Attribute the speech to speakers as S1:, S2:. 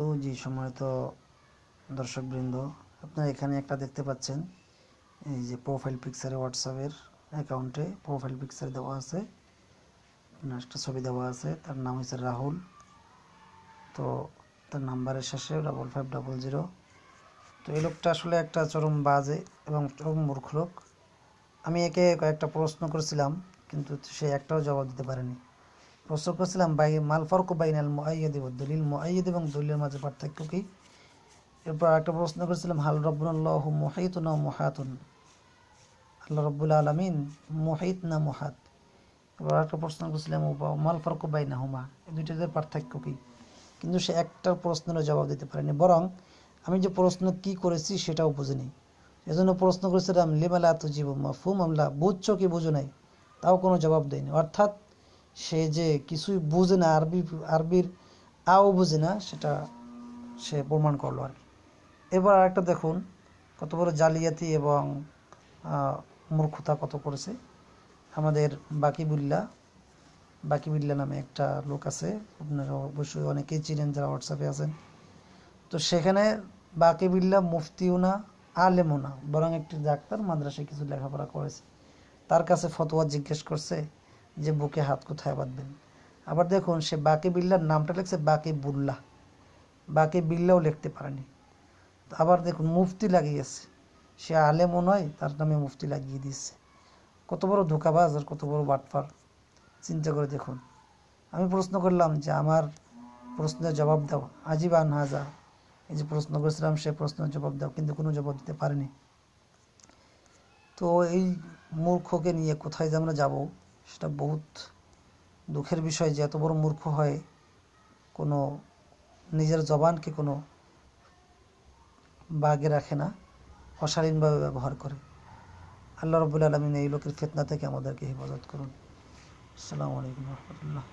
S1: তো জি, সম্মানিত দর্শকবৃন্দ, আপনারা এখানে একটা দেখতে পাচ্ছেন। এই যে প্রোফাইল পিকচারে হোয়াটসঅ্যাপের অ্যাকাউন্টে প্রোফাইল পিকচার দেওয়া আছে। একটা ছবি দেওয়া আছে, তার নাম হচ্ছে রাহুল। তো তার নাম্বারের শেষে ডাবল ফাইভ ডাবল জিরো তো এই লোকটা আসলে একটা চরম বাজে এবং চরম মূর্খ লোক। আমি একে কয়েকটা প্রশ্ন করেছিলাম, কিন্তু সে একটাও জবাব দিতে পারেনি। প্রশ্ন করেছিলাম, বাই মাল ফরক বাইনাল মুআইয়াদ ওয়া দলিল মুআইয়াদ এবং দলিলের মাঝে পার্থক্য কি? এরপর একটা প্রশ্ন করেছিলাম, হাল রব্বুল্লাহ মুহাইতুন না মুহাতুন? আল্লাহ রব্বুল আলমিন মুহাইত না মুহাত? এবার একটা প্রশ্ন করেছিলাম ও মাল ফরক বাইনা হুমা এই দুইটার পার্থক্য কি? কিন্তু সে একটার প্রশ্নেরও জবাব দিতে পারেনি, বরং আমি যে প্রশ্ন কি করেছি সেটাও বুঝিনি এজন্য প্রশ্ন করেছিলাম লিমালা তুজিব মাফুম আমলা? বুঝছ কি বুঝো নাই? তাও কোনো জবাব দেয়নি। অর্থাৎ সে যে কিছুই বুঝে না, আরবি, আরবির আও বুঝে না, সেটা সে প্রমাণ করল আর কি। এবার আরেকটা দেখুন, কত বড় জালিয়াতি এবং মূর্খতা কত করেছে। আমাদের বাকিবুল্লাহ বাকিবুল্লাহ নামে একটা লোক আছে, আপনারা অবশ্যই অনেকেই চিনেন যারা হোয়াটসঅ্যাপে আছেন। তো সেখানে বাকিবিল্লাহ মুফতিও না, আলেমও না, বরং একটি ডাক্তার মাদ্রাসায় কিছু লেখাপড়া করেছে। তার কাছে ফতোয়া জিজ্ঞেস করছে যে বুকে হাত কোথায় বাঁধবেন? আবার দেখুন, সে বাকি বিল্লার নামটা লিখছে বাকি বুল্লাহ। বাকি বিল্লাও লিখতে পারেনি। আবার দেখুন, মুফতি লাগিয়েছে। সে আলেমও নয়, তার নামে মুফতি লাগিয়ে দিচ্ছে কত বড় ধোকাবাজ আর কত বড় বাটফার চিন্তা করে দেখুন। আমি প্রশ্ন করলাম যে আমার প্রশ্নের জবাব দাও। আজিব আনহাজা এই যে প্রশ্ন করেছিলাম, সে প্রশ্নের জবাব দাও, কিন্তু কোনো জবাব দিতে পারেনি। তো এই মূর্খকে নিয়ে কোথায় যে আমরা যাব? সেটা বহুত দুঃখের বিষয় যে এত বড় মূর্খ হয় কোনো নিজের জবানকে কোনো বাগে রাখে না, অশালীনভাবে ব্যবহার করে। আল্লাহ রবুল আলমিন এই লোকের ফেতনা থেকে আমাদেরকে হেফাজত করুন। আসসালামু আলাইকুম রহমতুল্লাহ।